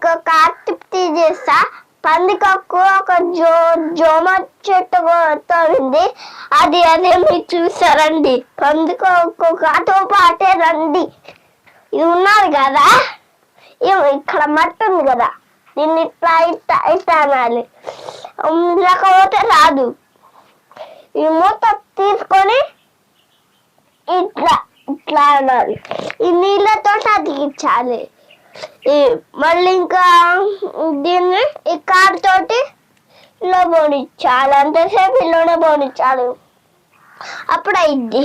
మీకు ఒక చేస్తా పందికొక్కు ఒక జో జోమ చెట్టు ఉంది. అది అదే మీరు చూసారండి. పందికొక్కు కాతో పాటే రండి. ఇది ఉన్నది కదా? ఇక్కడ మట్టి ఉంది కదా? దీన్ని ఇట్లా ఇట్లా ఇట్లా అనాలి. ఉమ్, లేకపోతే రాదు. ఈ మూత తీసుకొని ఇట్లా ఇట్లా అనాలి. ఈ నీళ్ళతో అతికించాలి. మళ్ళీ ఇంకా దీన్ని ఈ కార్ తోటి ఇలా పోనిచ్చాలి అంతసేపు ఇల్లునే పోనిచ్చాలి అప్పుడు అయింది.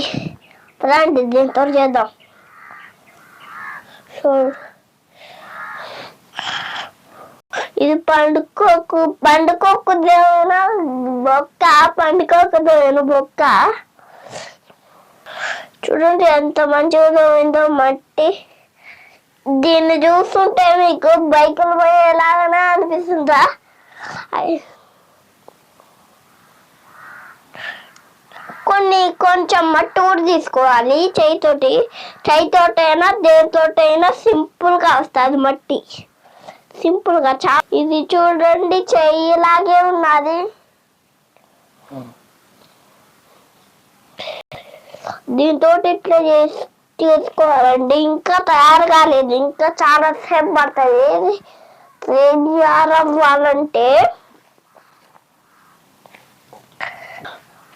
రండి దీంతో చేద్దాం. ఇది పండుకోకు పండుకోకు దేవున బొక్క పండుకోకు దేవున బొక్క. చూడండి ఎంత మంచిగా ఉందో మట్టి. దీన్ని చూస్తుంటే మీకు బైకులు పోయేలాగానే అనిపిస్తుందా? అయ్. కొన్ని కొంచెం మట్టి కూడా తీసుకోవాలి చేయితోటి. చేయితోటి అయినా దేనితోటైనా సింపుల్గా వస్తుంది మట్టి. సింపుల్గా చా ఇది చూడండి చెయ్యిలాగే ఉన్నది. దీంతో ఇట్లా చేసి చేసుకోవాలండి ఇంకా తయారు కాలేదు. ఇంకా చాలా సేపు పడుతుంది. ఇది తయారు అవ్వాలంటే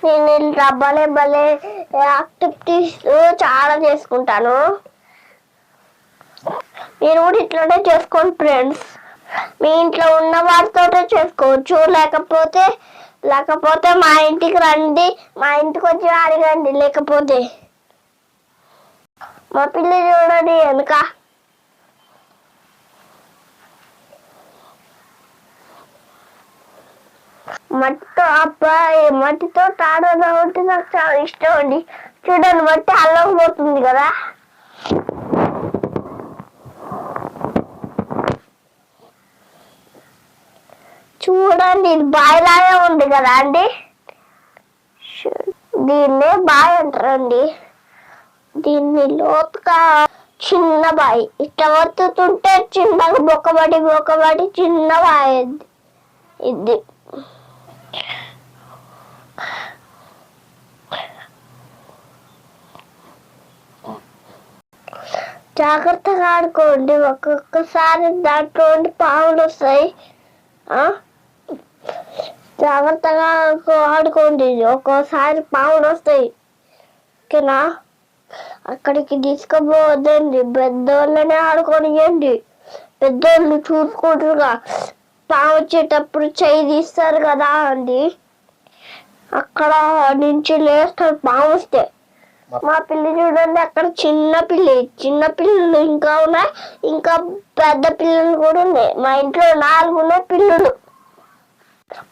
నేను ఇలా భలే భలే యాక్టివిటీస్ చాలా చేసుకుంటాను. మీరు కూడా ఇట్లానే చేసుకోండి ఫ్రెండ్స్. మీ ఇంట్లో ఉన్న వాటితోటే చేసుకోవచ్చు. లేకపోతే లేకపోతే మా ఇంటికి రండి. మా ఇంటికి వచ్చి అడగండి లేకపోతే మా పిల్ల చూడండి వెనుక మట్టితో అబ్బాయి మట్టితో ఆడడం అంటే నాకు చాలా ఇష్టం అండి. చూడండి మట్టి అల్లకపోతుంది కదా. చూడండి ఇది బాయిలాగే ఉంది కదా అండి. దీన్నే బావి అంటారండి. దీన్ని లోతుగా చిన్న బాయి ఇట్లా వత్తుతుంటే చిన్నగా బొక్కబడి బొక్కబడి చిన్న బాయి ఇది. జాగ్రత్తగా ఆడుకోండి. ఒక్కొక్కసారి దాంట్లో పావులు వస్తాయి. ఆ? జాగ్రత్తగా ఆడుకోండి. ఒక్కోసారి పావులు వస్తాయి. ఓకేనా? అక్కడికి తీసుకుపోవద్దండి పెద్దోళ్ళనే ఆడుకొనియండి పెద్దోళ్ళు చూసుకుంటారుగా. పాము వచ్చేటప్పుడు చేయి తీస్తారు కదా అండి. అక్కడ నుంచి లేస్తారు పాము వస్తే. మా పిల్లి చూడండి అక్కడ చిన్న పిల్లి చిన్న పిల్లలు ఇంకా ఉన్నాయి. ఇంకా పెద్ద పిల్లలు కూడా ఉన్నాయి. మా ఇంట్లో నాలుగు ఉన్నాయి పిల్లలు.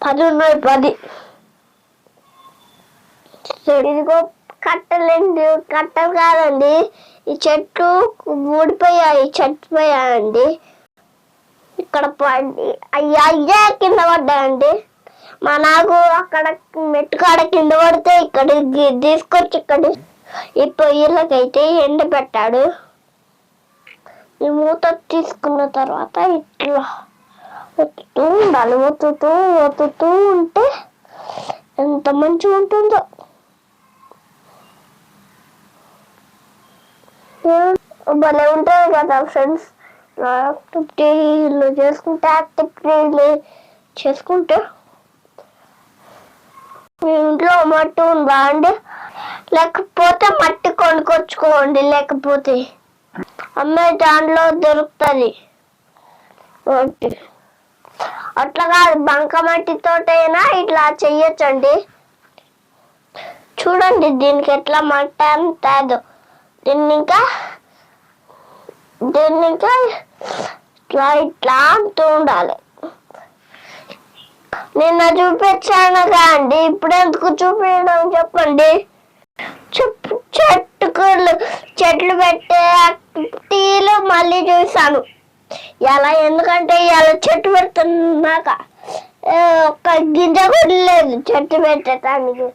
పది ఉన్నాయి పది. ఇదిగో కట్టలండి కట్టలు కాదండి. ఈ చెట్లు ఊడిపోయాయి చచ్చిపోయాయండి. ఇక్కడ పడి అయ్యా అయ్యా కింద పడ్డాయండి. మా నాకు అక్కడ మెట్టుకాడ కింద పడితే ఇక్కడ తీసుకొచ్చి ఇక్కడ ఈ పొయ్యిలకైతే ఎండ పెట్టాడు. ఈ మూత తీసుకున్న తర్వాత ఇట్లా ఒత్తుతూ ఉండాలి. ఒత్తుతూ ఒత్తుతూ ఉంటే ఎంత మంచిగా ఉంటుందో. భలే ఉంటుంది కదా ఫ్రెండ్స్. యాక్టివిటీలు చేసుకుంటే యాక్టివిటీలు చేసుకుంటే మీ ఇంట్లో మట్టి ఉందా అండి? లేకపోతే మట్టి కొనుక్కొచ్చుకోండి లేకపోతే అమ్మాయి దాంట్లో దొరుకుతుంది. మట్టి అట్లా కాదు బంక మట్టితోటైనా ఇట్లా చెయ్యొచ్చండి. చూడండి దీనికి ఎట్లా మట్టి అంతాదో దీన్ని ఇంకా దీన్ని ఇంకా ఇట్లా ఇట్లా అంటూ ఉండాలి నిన్న చూపించాను కాండి ఇప్పుడు ఎందుకు చూపించడం చెప్పండి. చెప్పు చెట్టుకు చెట్లు పెట్టే టీలు మళ్ళీ చూసాను ఎలా ఎందుకంటే ఇలా చెట్టు పెడుతున్నాక ఒక ఒక్క గింజ కూడా లేదు చెట్టు పెట్టడానికి.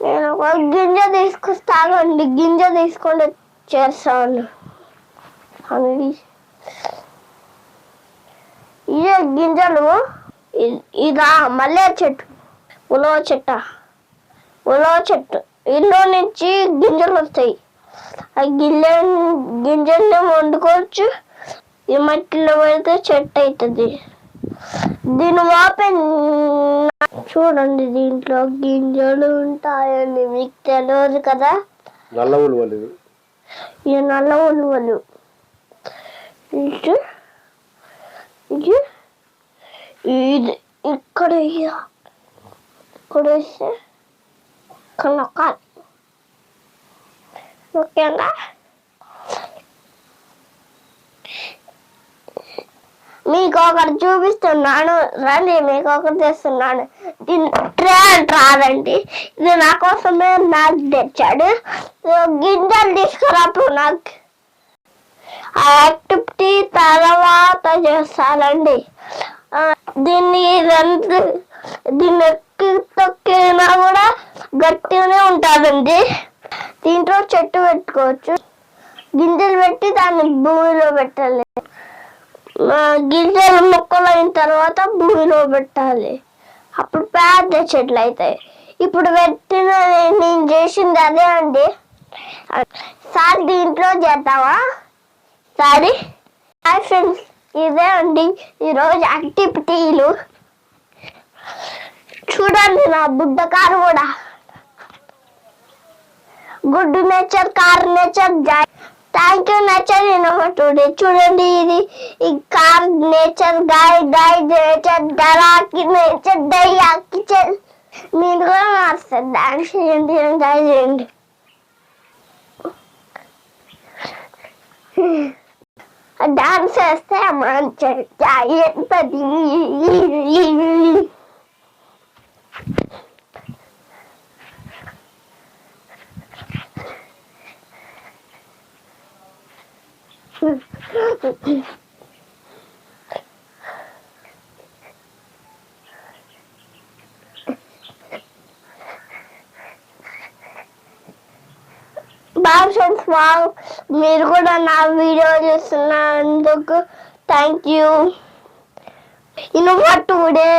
నేను ఒక గింజ తీసుకొస్తానండి గింజ తీసుకొని చేస్తాను అని గింజలు. ఇ- ఇదా మల్లె చెట్టు. ఉలవ చెట్ట. ఉలవ చెట్టు. ఇందులో నుంచి గింజలు వస్తాయి. ఆ గిల్లె గింజల్ని వండుకోవచ్చు. ఈ మట్టిలో పెడితే చెట్టు అవుతుంది దీని వాపే చూడండి దీంట్లో గింజలు ఉంటాయని మీకు తెలియదు కదా? నల్ల ఉలువలు. ఈ నల్ల ఉలువలు ఇది ఇది ఇక్కడ ఇయ్య. ఇక్కడ వేస్తే ఇక్కడ నొక్కాలి. ఓకేనా మీకు ఒకటి చూపిస్తున్నాను. రండి మీకు ఒకటి తెస్తున్నాను. దీని ట్రే రాదండి. ఇది నా కోసమే నాకు తెచ్చాడు. గింజలు తీసుకురాపు నాకు. ఆ యాక్టివిటీ తర్వాత చేస్తానండి. దీన్ని రెండు దీన్ని ఎక్కి తొక్కినా కూడా గట్టిగానే ఉంటుందండి. దీంట్లో చెట్టు పెట్టుకోవచ్చు. గింజలు పెట్టి దాన్ని భూమిలో పెట్టాలి. గింజలు మొక్కలు అయిన తర్వాత భూమిలో పెట్టాలి. అప్పుడు పెద్ద చెట్లు అవుతాయి. ఇప్పుడు పెట్టిన నేను చేసింది అదే అండి. సార్ దీంట్లో చేద్దామా? సారీ. హాయ్ ఫ్రెండ్స్ ఇదే అండి ఈరోజు యాక్టివిటీలు. చూడండి నా బుడ్డ కారు కూడా. Good nature car nature joy thank you nature today. చూడండి ఇది ఈ car nature guy guy nature డరాకి nature డయ్యాకి చెల్ మీరు కూడా మారుస్తారు. డాన్స్ చేయండి ఎంజాయ్ చేయండి. డాన్స్ చేస్తే మంచి ఎంతది బాగా ఫ్రెండ్స్ బాగా మీరు కూడా నా video చూస్తున్నందుకు thank you in for today